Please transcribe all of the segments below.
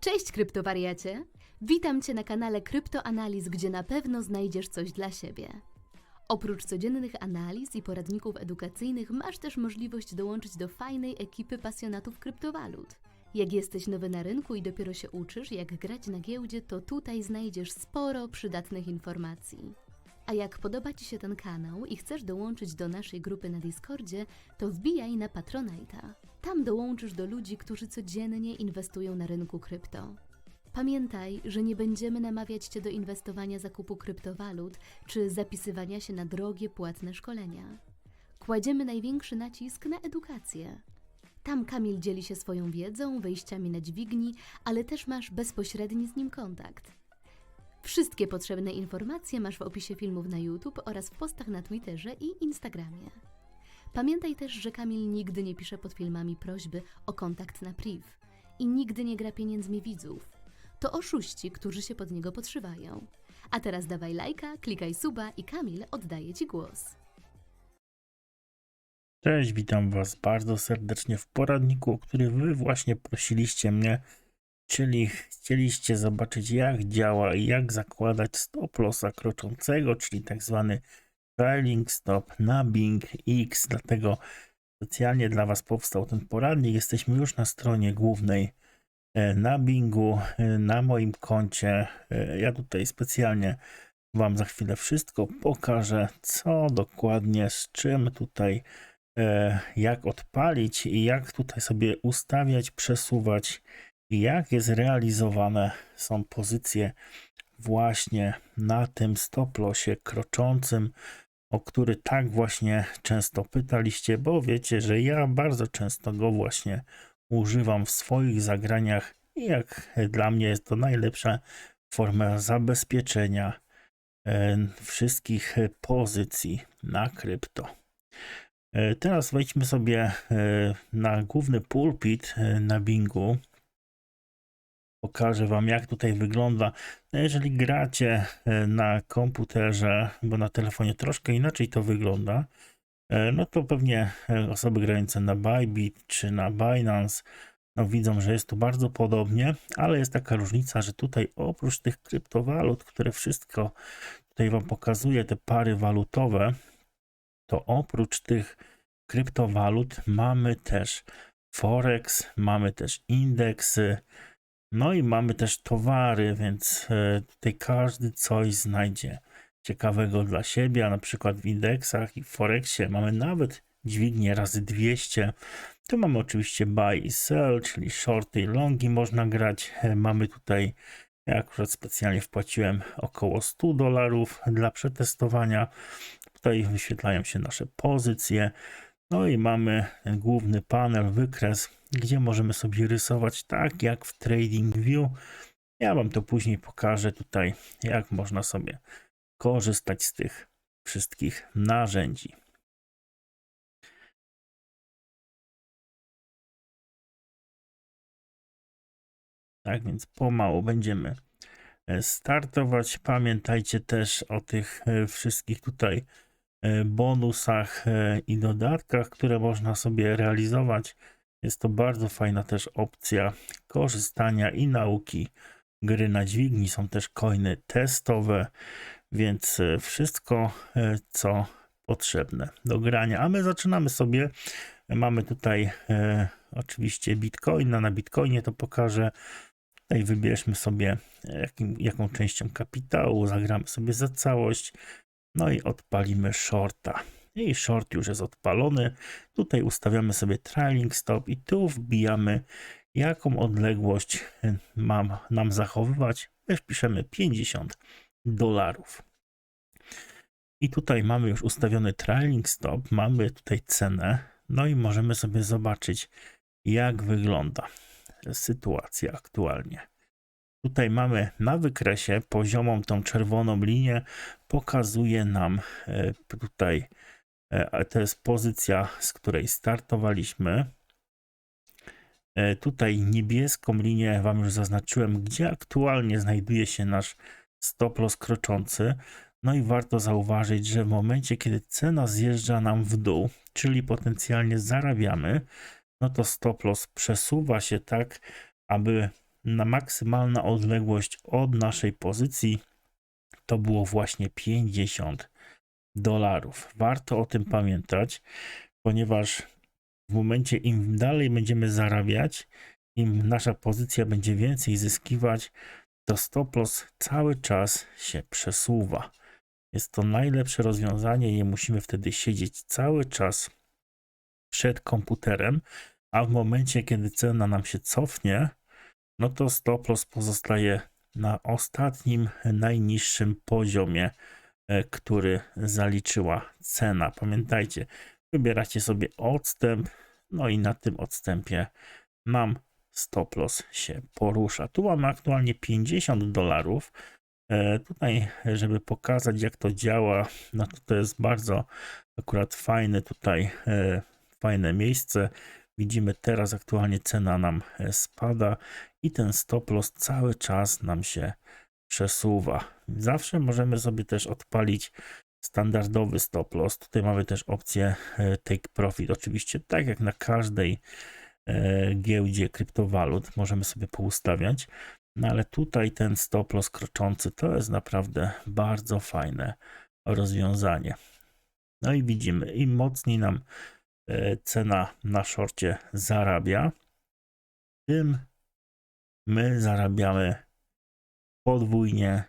Cześć kryptowariacie! Witam Cię na kanale Kryptoanaliz, gdzie na pewno znajdziesz coś dla siebie. Oprócz codziennych analiz i poradników edukacyjnych masz też możliwość dołączyć do fajnej ekipy pasjonatów kryptowalut. Jak jesteś nowy na rynku i dopiero się uczysz, jak grać na giełdzie, to tutaj znajdziesz sporo przydatnych informacji. A jak podoba Ci się ten kanał i chcesz dołączyć do naszej grupy na Discordzie, to wbijaj na Patronite'a. Tam dołączysz do ludzi, którzy codziennie inwestują na rynku krypto. Pamiętaj, że nie będziemy namawiać Cię do inwestowania zakupu kryptowalut czy zapisywania się na drogie, płatne szkolenia. Kładziemy największy nacisk na edukację. Tam Kamil dzieli się swoją wiedzą, wejściami na dźwigni, ale też masz bezpośredni z nim kontakt. Wszystkie potrzebne informacje masz w opisie filmów na YouTube oraz w postach na Twitterze i Instagramie. Pamiętaj też, że Kamil nigdy nie pisze pod filmami prośby o kontakt na priv i nigdy nie gra pieniędzmi widzów. To oszuści, którzy się pod niego podszywają. A teraz dawaj lajka, klikaj suba i Kamil oddaje Ci głos. Cześć, witam Was bardzo serdecznie w poradniku, o który Wy właśnie prosiliście mnie, czyli chcieliście zobaczyć jak działa i jak zakładać stop lossa kroczącego, czyli tak zwany trailing stop na Bing X, dlatego specjalnie dla Was powstał ten poradnik. Jesteśmy już na stronie głównej e, na Bingu, e, na moim koncie. E, Ja tutaj specjalnie Wam za chwilę wszystko pokażę, co dokładnie, z czym tutaj jak odpalić i jak tutaj sobie ustawiać, przesuwać jak jest realizowane są pozycje właśnie na tym stop lossie kroczącym, o który tak właśnie często pytaliście, bo wiecie, że ja bardzo często go właśnie używam w swoich zagraniach i jak dla mnie jest to najlepsza forma zabezpieczenia e, wszystkich pozycji na krypto. E, Teraz wejdźmy sobie e, na główny pulpit na Bingu. Pokażę Wam, jak tutaj wygląda. No jeżeli gracie e, na komputerze, bo na telefonie troszkę inaczej to wygląda, e, no to pewnie e, osoby grające na Bybit czy na Binance no widzą, że jest tu bardzo podobnie, ale jest taka różnica, że tutaj oprócz tych kryptowalut, które wszystko tutaj Wam pokazuje, te pary walutowe, to oprócz tych kryptowalut mamy też Forex, mamy też indeksy, no i mamy też towary, więc e, tutaj każdy coś znajdzie ciekawego dla siebie, a na przykład w indeksach i w Forexie mamy nawet dźwignię razy 200. Tu mamy oczywiście buy i sell, czyli shorty i longi można grać. E, Mamy tutaj, ja akurat specjalnie wpłaciłem około 100 dolarów dla przetestowania. Tutaj wyświetlają się nasze pozycje. No i mamy ten główny panel, wykres, gdzie możemy sobie rysować tak jak w TradingView. Ja Wam to później pokażę tutaj, jak można sobie korzystać z tych wszystkich narzędzi. Tak więc pomału będziemy e, startować. Pamiętajcie też o tych e, wszystkich tutaj bonusach e, i dodatkach, które można sobie realizować. Jest to bardzo fajna też opcja korzystania i nauki gry na dźwigni. Są też coiny testowe, więc e, wszystko, e, co potrzebne do grania. A my zaczynamy sobie. Mamy tutaj e, oczywiście bitcoina. Na bitcoinie to pokażę. Tutaj wybierzmy sobie jakim, jaką częścią kapitału, zagramy sobie za całość, no i odpalimy shorta. I short już jest odpalony. Tutaj ustawiamy sobie trailing stop i tu wbijamy jaką odległość mam nam zachowywać. Też piszemy 50 dolarów. I tutaj mamy już ustawiony trailing stop, mamy tutaj cenę, no i możemy sobie zobaczyć jak wygląda sytuacja aktualnie. Tutaj mamy na wykresie poziomą tą czerwoną linię, pokazuje nam e, tutaj, e, to jest pozycja, z której startowaliśmy. E, Tutaj niebieską linię Wam już zaznaczyłem, gdzie aktualnie znajduje się nasz stop loss kroczący. No i warto zauważyć, że w momencie, kiedy cena zjeżdża nam w dół, czyli potencjalnie zarabiamy, no to stop loss przesuwa się tak, aby na maksymalna odległość od naszej pozycji to było właśnie 50 dolarów. Warto o tym pamiętać, ponieważ w momencie im dalej będziemy zarabiać, im nasza pozycja będzie więcej zyskiwać, to stop loss cały czas się przesuwa. Jest to najlepsze rozwiązanie, nie musimy wtedy siedzieć cały czas przed komputerem, a w momencie, kiedy cena nam się cofnie, no to stop loss pozostaje na ostatnim, najniższym poziomie, e, który zaliczyła cena. Pamiętajcie, wybieracie sobie odstęp, no i na tym odstępie nam stop loss się porusza. Tu mamy aktualnie 50 dolarów. E, Tutaj, żeby pokazać jak to działa, no to to jest bardzo akurat fajne tutaj, e, fajne miejsce. Widzimy teraz aktualnie cena nam e, spada i ten stop loss cały czas nam się przesuwa. Zawsze możemy sobie też odpalić standardowy stop loss. Tutaj mamy też opcję e, take profit. Oczywiście tak jak na każdej e, giełdzie kryptowalut możemy sobie poustawiać. No ale tutaj ten stop loss kroczący to jest naprawdę bardzo fajne rozwiązanie. No i widzimy, im mocniej nam cena na szorcie zarabia, tym my zarabiamy podwójnie.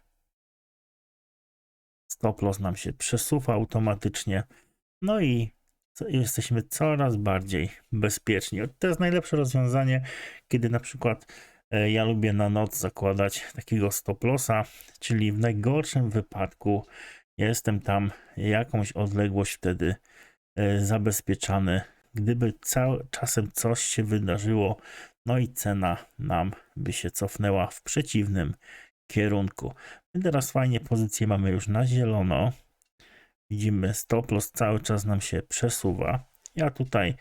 Stop loss nam się przesuwa automatycznie. No i jesteśmy coraz bardziej bezpieczni. To jest najlepsze rozwiązanie, kiedy na przykład e, ja lubię na noc zakładać takiego stop lossa, czyli w najgorszym wypadku jestem tam jakąś odległość wtedy e, zabezpieczany. Gdyby cał, czasem coś się wydarzyło, no i cena nam by się cofnęła w przeciwnym kierunku. My teraz fajnie pozycję mamy już na zielono. Widzimy stop loss cały czas nam się przesuwa. Ja tutaj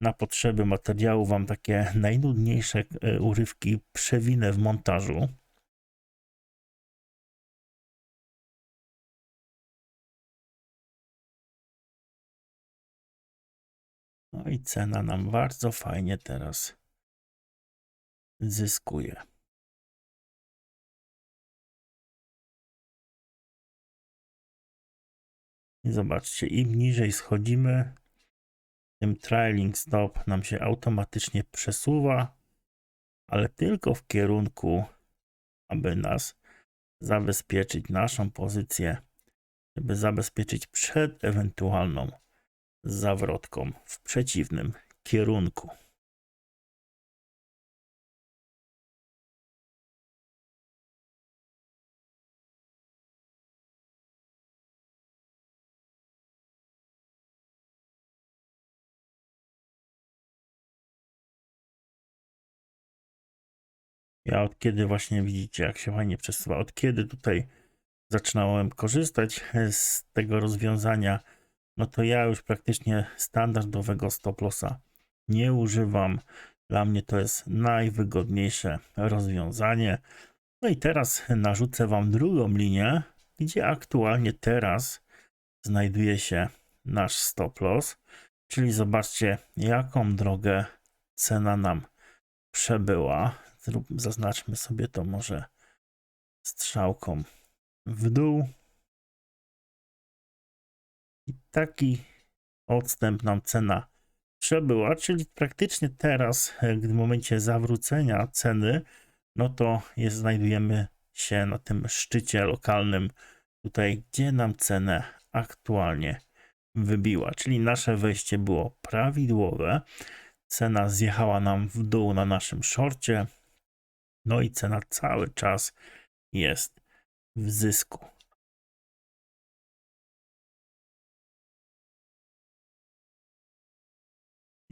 na potrzeby materiału wam takie najnudniejsze e, urywki przewinę w montażu. No i cena nam bardzo fajnie teraz zyskuje. I zobaczcie, im niżej schodzimy, tym trailing stop nam się automatycznie przesuwa, ale tylko w kierunku, aby nas zabezpieczyć naszą pozycję, żeby zabezpieczyć przed ewentualną zawrotką w przeciwnym kierunku. Ja od kiedy właśnie widzicie, jak się fajnie przesuwa, od kiedy tutaj zaczynałem korzystać z tego rozwiązania, no to ja już praktycznie standardowego stop lossa nie używam. Dla mnie to jest najwygodniejsze rozwiązanie. No i teraz narzucę Wam drugą linię, gdzie aktualnie teraz znajduje się nasz stop loss. Czyli zobaczcie, jaką drogę cena nam przebyła. Zrób, zaznaczmy sobie to może strzałką w dół. I taki odstęp nam cena przebyła, czyli praktycznie teraz, e, w momencie zawrócenia ceny, no to jest, znajdujemy się na tym szczycie lokalnym, tutaj, gdzie nam cenę aktualnie wybiła, czyli nasze wejście było prawidłowe. Cena zjechała nam w dół na naszym szorcie, no i cena cały czas jest w zysku.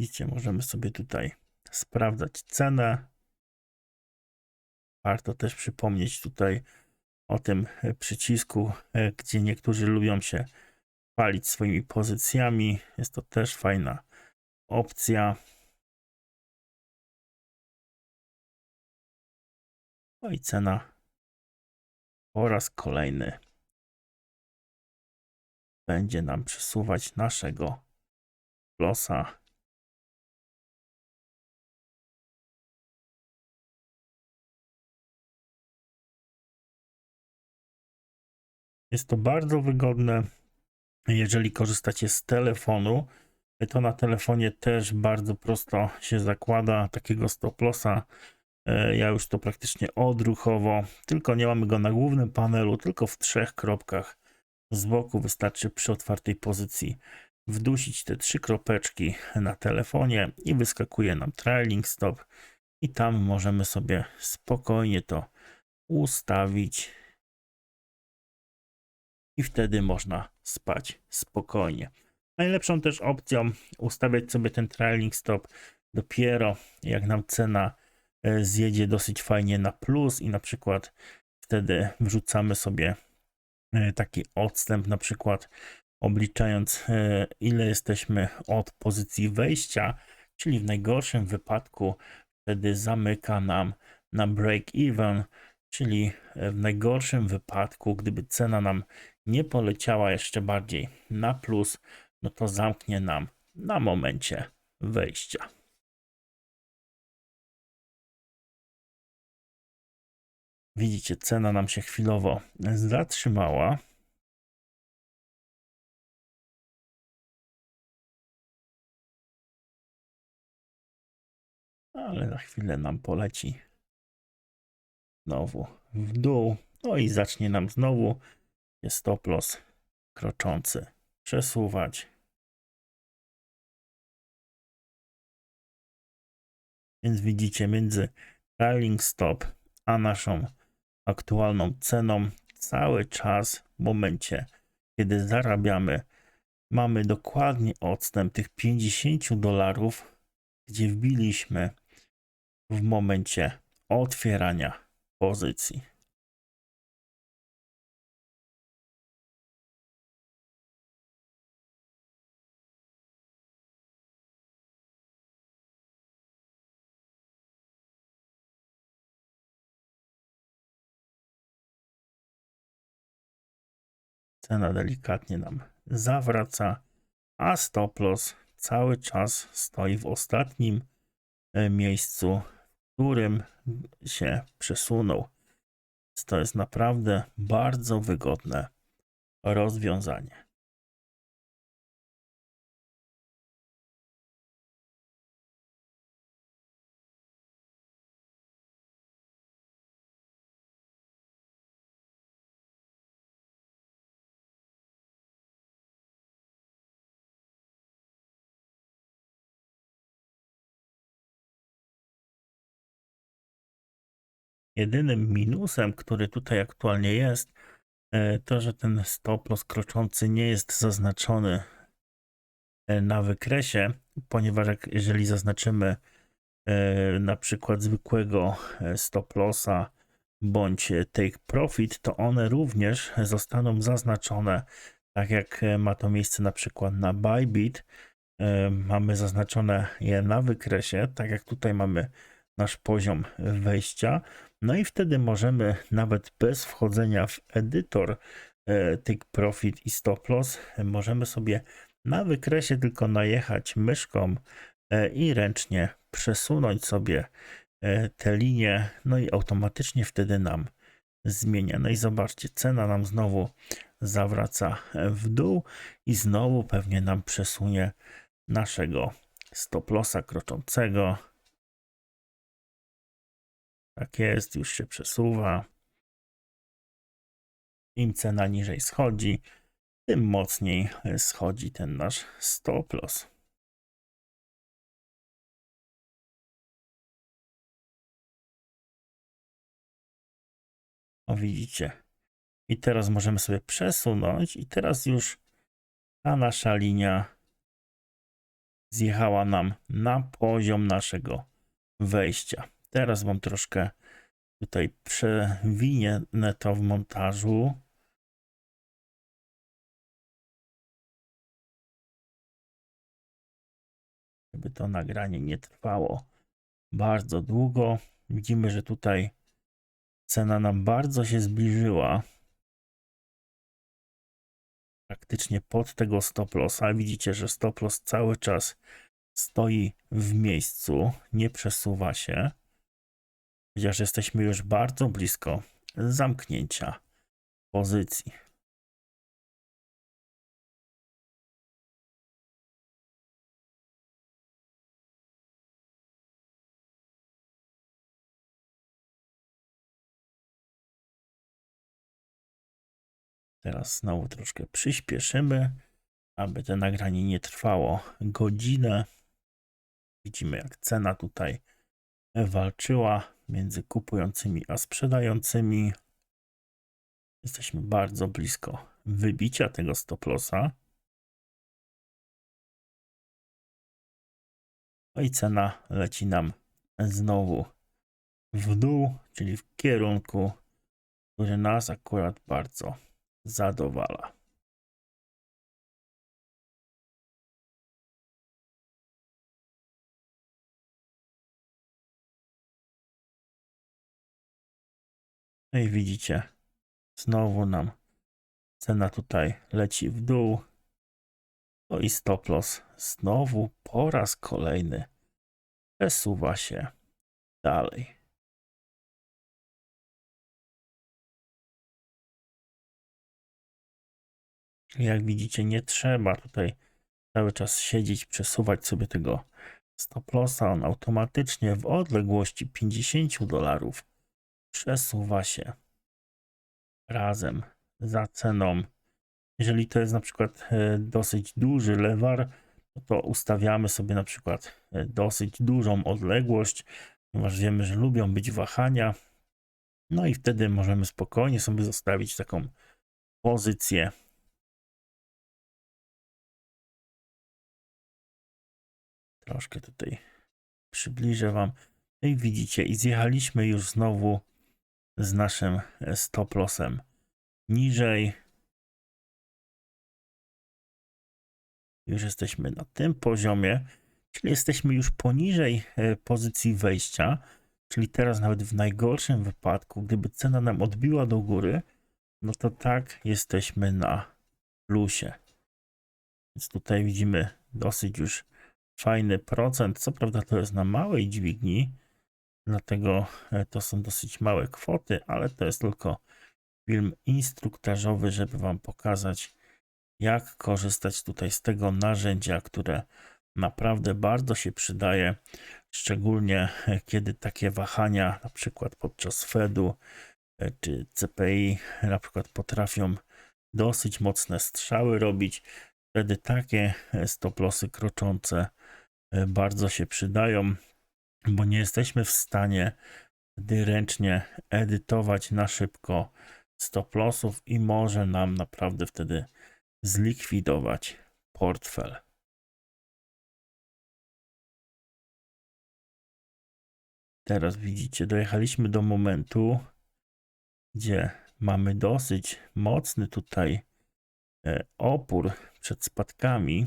Widzicie, możemy sobie tutaj sprawdzać cenę. Warto też przypomnieć tutaj o tym e, przycisku, e, gdzie niektórzy lubią się palić swoimi pozycjami. Jest to też fajna opcja. No i cena po raz kolejny będzie nam przesuwać naszego losa. Jest to bardzo wygodne. Jeżeli korzystacie z telefonu, to na telefonie też bardzo prosto się zakłada takiego stop lossa. E, Ja już to praktycznie odruchowo, tylko nie mamy go na głównym panelu, tylko w trzech kropkach z boku. Wystarczy przy otwartej pozycji wdusić te trzy kropeczki na telefonie i wyskakuje nam trailing stop i tam możemy sobie spokojnie to ustawić i wtedy można spać spokojnie. Najlepszą też opcją ustawiać sobie ten trailing stop dopiero jak nam cena e, zjedzie dosyć fajnie na plus i na przykład wtedy wrzucamy sobie e, taki odstęp na przykład obliczając e, ile jesteśmy od pozycji wejścia, czyli w najgorszym wypadku wtedy zamyka nam na break even, czyli w najgorszym wypadku, gdyby cena nam nie poleciała jeszcze bardziej na plus, no to zamknie nam na momencie wejścia. Widzicie, cena nam się chwilowo zatrzymała. ale za chwilę nam poleci znowu w dół. No i zacznie nam znowu się stop loss kroczący przesuwać. Więc widzicie między trailing stop a naszą aktualną ceną cały czas w momencie, kiedy zarabiamy, mamy dokładnie odstęp tych 50 dolarów, gdzie wbiliśmy w momencie otwierania pozycji. Cena delikatnie nam zawraca, a stop loss cały czas stoi w ostatnim e, miejscu, w którym się przesunął. To jest naprawdę bardzo wygodne rozwiązanie. Jedynym minusem, który tutaj aktualnie jest, e, to że ten stop loss kroczący nie jest zaznaczony e, na wykresie, ponieważ jak, jeżeli zaznaczymy e, na przykład zwykłego stop lossa bądź take profit, to one również zostaną zaznaczone, tak jak ma to miejsce na przykład na Bybit. Mamy zaznaczone je na wykresie, tak jak tutaj mamy nasz poziom wejścia. No i wtedy możemy nawet bez wchodzenia w edytor Take Profit i Stop Loss, możemy sobie na wykresie tylko najechać myszką e, i ręcznie przesunąć sobie e, te linie, no i automatycznie wtedy nam zmienia. No i zobaczcie, cena nam znowu zawraca w dół i znowu pewnie nam przesunie naszego stop lossa kroczącego. Tak jest, już się przesuwa. Im cena niżej schodzi, tym mocniej schodzi ten nasz stop loss. O widzicie. I teraz możemy sobie przesunąć i teraz już ta nasza linia zjechała nam na poziom naszego wejścia. Teraz mam troszkę tutaj przewinię to w montażu. Żeby to nagranie nie trwało bardzo długo. Widzimy, że tutaj cena nam bardzo się zbliżyła. Praktycznie pod tego stop lossa. Widzicie, że stop loss cały czas stoi w miejscu, nie przesuwa się chociaż jesteśmy już bardzo blisko zamknięcia pozycji. Teraz znowu troszkę przyspieszymy, aby to nagranie nie trwało godzinę. Widzimy, jak cena tutaj walczyła między kupującymi a sprzedającymi. Jesteśmy bardzo blisko wybicia tego stop lossa. No i cena leci nam znowu w dół, czyli w kierunku, który nas akurat bardzo zadowala. No i widzicie, znowu nam cena tutaj leci w dół. No i stop loss znowu po raz kolejny przesuwa się dalej. Jak widzicie, nie trzeba tutaj cały czas siedzieć, przesuwać sobie tego stop lossa. On automatycznie w odległości 50 dolarów przesuwa się razem za ceną. Jeżeli to jest na przykład e, dosyć duży lewar, no to ustawiamy sobie na przykład e, dosyć dużą odległość, ponieważ wiemy, że lubią być wahania. No i wtedy możemy spokojnie sobie zostawić taką pozycję. Troszkę tutaj przybliżę Wam. No i widzicie, i zjechaliśmy już znowu z naszym e, stop lossem niżej. Już jesteśmy na tym poziomie, czyli jesteśmy już poniżej e, pozycji wejścia, czyli teraz nawet w najgorszym wypadku, gdyby cena nam odbiła do góry, no to tak jesteśmy na plusie. Więc tutaj widzimy dosyć już fajny procent. Co prawda to jest na małej dźwigni, dlatego e, to są dosyć małe kwoty, ale to jest tylko film instruktażowy, żeby Wam pokazać, jak korzystać tutaj z tego narzędzia, które naprawdę bardzo się przydaje, szczególnie e, kiedy takie wahania, na przykład podczas Fedu e, czy CPI, na przykład potrafią dosyć mocne strzały robić. Wtedy takie stoplosy kroczące bardzo się przydają, bo nie jesteśmy w stanie ręcznie edytować na szybko stop lossów i może nam naprawdę wtedy zlikwidować portfel. Teraz widzicie, dojechaliśmy do momentu, gdzie mamy dosyć mocny tutaj e, opór przed spadkami.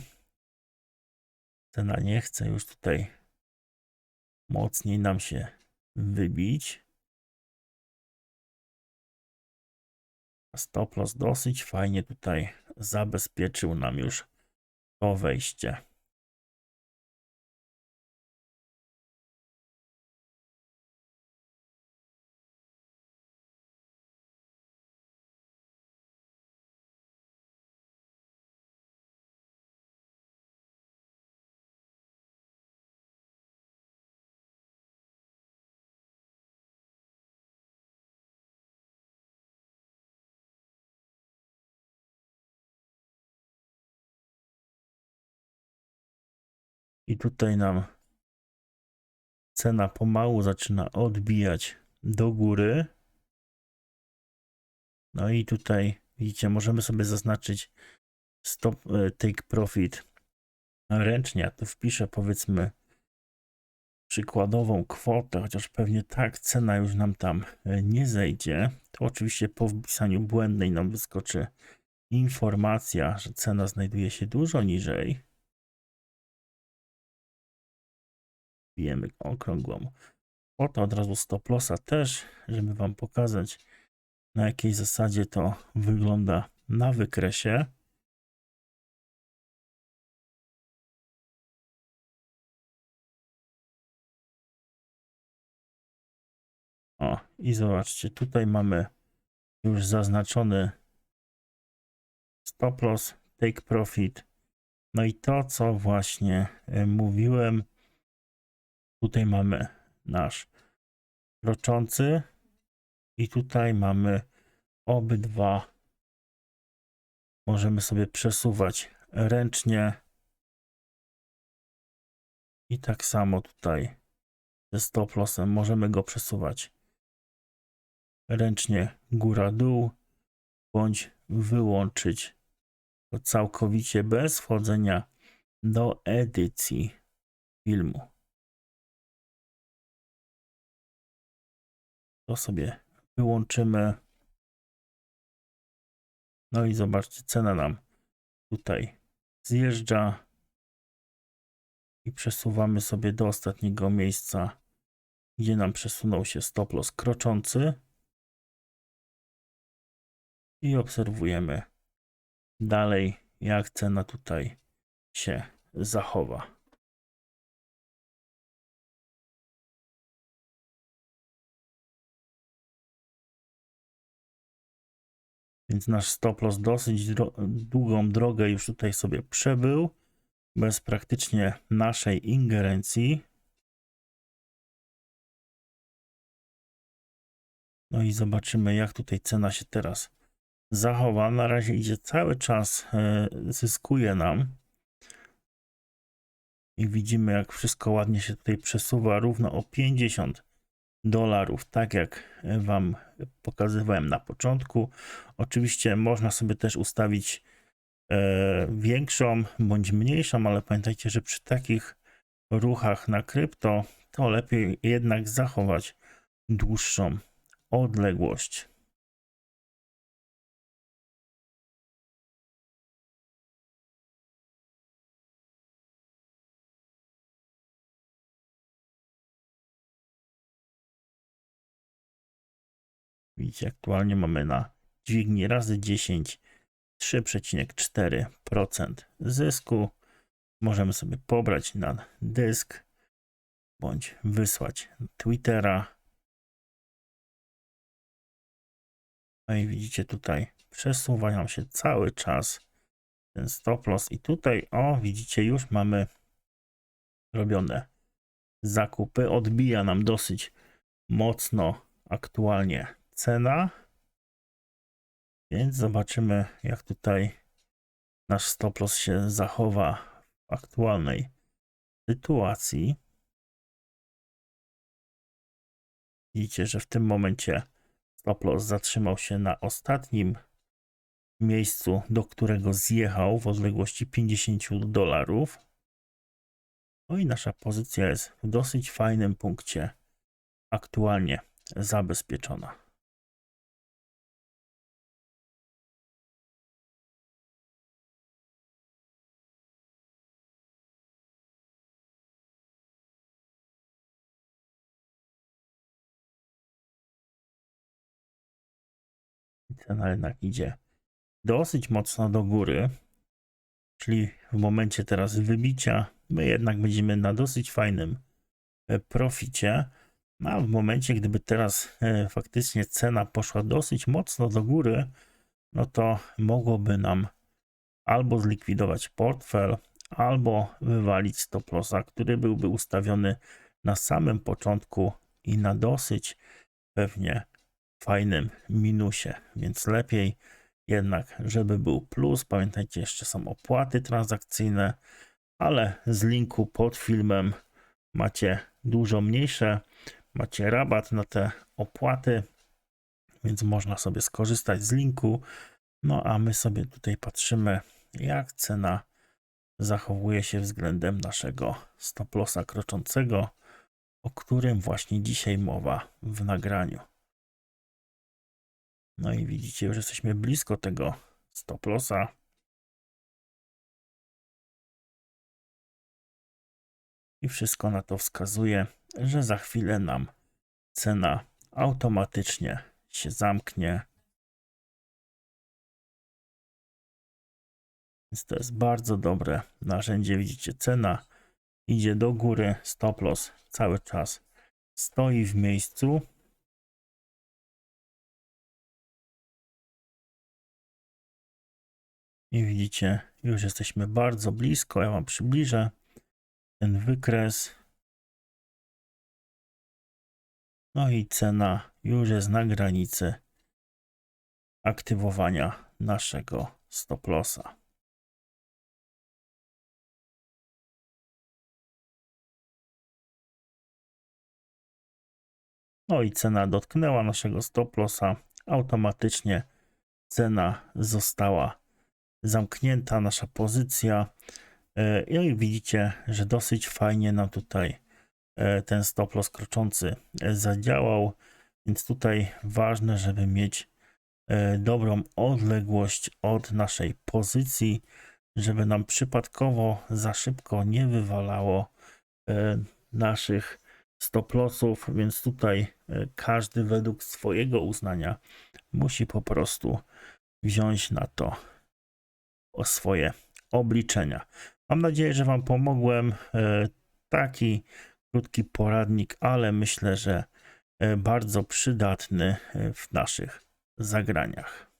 Cena nie chce już tutaj mocniej nam się wybić. Stop loss dosyć fajnie tutaj zabezpieczył nam już to wejście. I tutaj nam cena pomału zaczyna odbijać do góry. No i tutaj widzicie, możemy sobie zaznaczyć stop e, take profit ręcznie. Tu wpiszę powiedzmy przykładową kwotę, chociaż pewnie tak cena już nam tam e, nie zejdzie. To oczywiście po wpisaniu błędnej nam wyskoczy informacja, że cena znajduje się dużo niżej. Bijemy okrągłą kwotę, od razu stop lossa też, żeby Wam pokazać na jakiej zasadzie to wygląda na wykresie. O, i zobaczcie, tutaj mamy już zaznaczony stop loss, take profit. No i to, co właśnie e, mówiłem, tutaj mamy nasz kroczący i tutaj mamy obydwa możemy sobie przesuwać ręcznie. I tak samo tutaj ze stop lossem możemy go przesuwać ręcznie góra-dół, bądź wyłączyć to całkowicie bez wchodzenia do edycji filmu. To sobie wyłączymy. No i zobaczcie, cena nam tutaj zjeżdża i przesuwamy sobie do ostatniego miejsca, gdzie nam przesunął się stop loss kroczący i obserwujemy dalej, jak cena tutaj się zachowa. Więc nasz stop loss dosyć długą drogę już tutaj sobie przebył, bez praktycznie naszej ingerencji. No i zobaczymy, jak tutaj cena się teraz zachowa. Na razie idzie cały czas, e, zyskuje nam. I widzimy, jak wszystko ładnie się tutaj przesuwa równo o 50 dolarów, tak jak Wam pokazywałem na początku. Oczywiście można sobie też ustawić e, większą bądź mniejszą, ale pamiętajcie, że przy takich ruchach na krypto to lepiej jednak zachować dłuższą odległość. Widzicie, aktualnie mamy na dźwigni razy 10 3,4% zysku. Możemy sobie pobrać na dysk bądź wysłać Twittera. No i widzicie tutaj przesuwa nam się cały czas ten stop loss i tutaj o widzicie już mamy robione zakupy. Odbija nam dosyć mocno aktualnie cena. Więc zobaczymy, jak tutaj nasz stop loss się zachowa w aktualnej sytuacji. Widzicie, że w tym momencie stop loss zatrzymał się na ostatnim miejscu, do którego zjechał w odległości 50 dolarów. No i nasza pozycja jest w dosyć fajnym punkcie aktualnie zabezpieczona. Cena jednak idzie dosyć mocno do góry, czyli w momencie teraz wybicia my jednak będziemy na dosyć fajnym e, proficie. No, a w momencie, gdyby teraz e, faktycznie cena poszła dosyć mocno do góry, no to mogłoby nam albo zlikwidować portfel, albo wywalić stop lossa, który byłby ustawiony na samym początku i na dosyć pewnie fajnym minusie, więc lepiej jednak, żeby był plus. Pamiętajcie, jeszcze są opłaty transakcyjne, ale z linku pod filmem macie dużo mniejsze, macie rabat na te opłaty, więc można sobie skorzystać z linku. No a my sobie tutaj patrzymy, jak cena zachowuje się względem naszego stop lossa kroczącego, o którym właśnie dzisiaj mowa w nagraniu. No i widzicie, już jesteśmy blisko tego stop lossa. I wszystko na to wskazuje, że za chwilę nam cena automatycznie się zamknie. Więc to jest bardzo dobre narzędzie. Widzicie, cena idzie do góry, stop loss cały czas stoi w miejscu. I widzicie, już jesteśmy bardzo blisko. Ja Wam przybliżę ten wykres. No i cena już jest na granicy aktywowania naszego stop lossa. No i cena dotknęła naszego stop lossa. Automatycznie cena została zamknięta, nasza pozycja. E, I jak widzicie, że dosyć fajnie nam tutaj e, ten stop loss kroczący e, zadziałał. Więc tutaj ważne, żeby mieć dobrą odległość od naszej pozycji, żeby nam przypadkowo za szybko nie wywalało naszych stop lossów, więc tutaj każdy według swojego uznania musi po prostu wziąć na to swoje obliczenia. Mam nadzieję, że Wam pomogłem. E, Taki krótki poradnik, ale myślę, że e, bardzo przydatny e, w naszych zagraniach.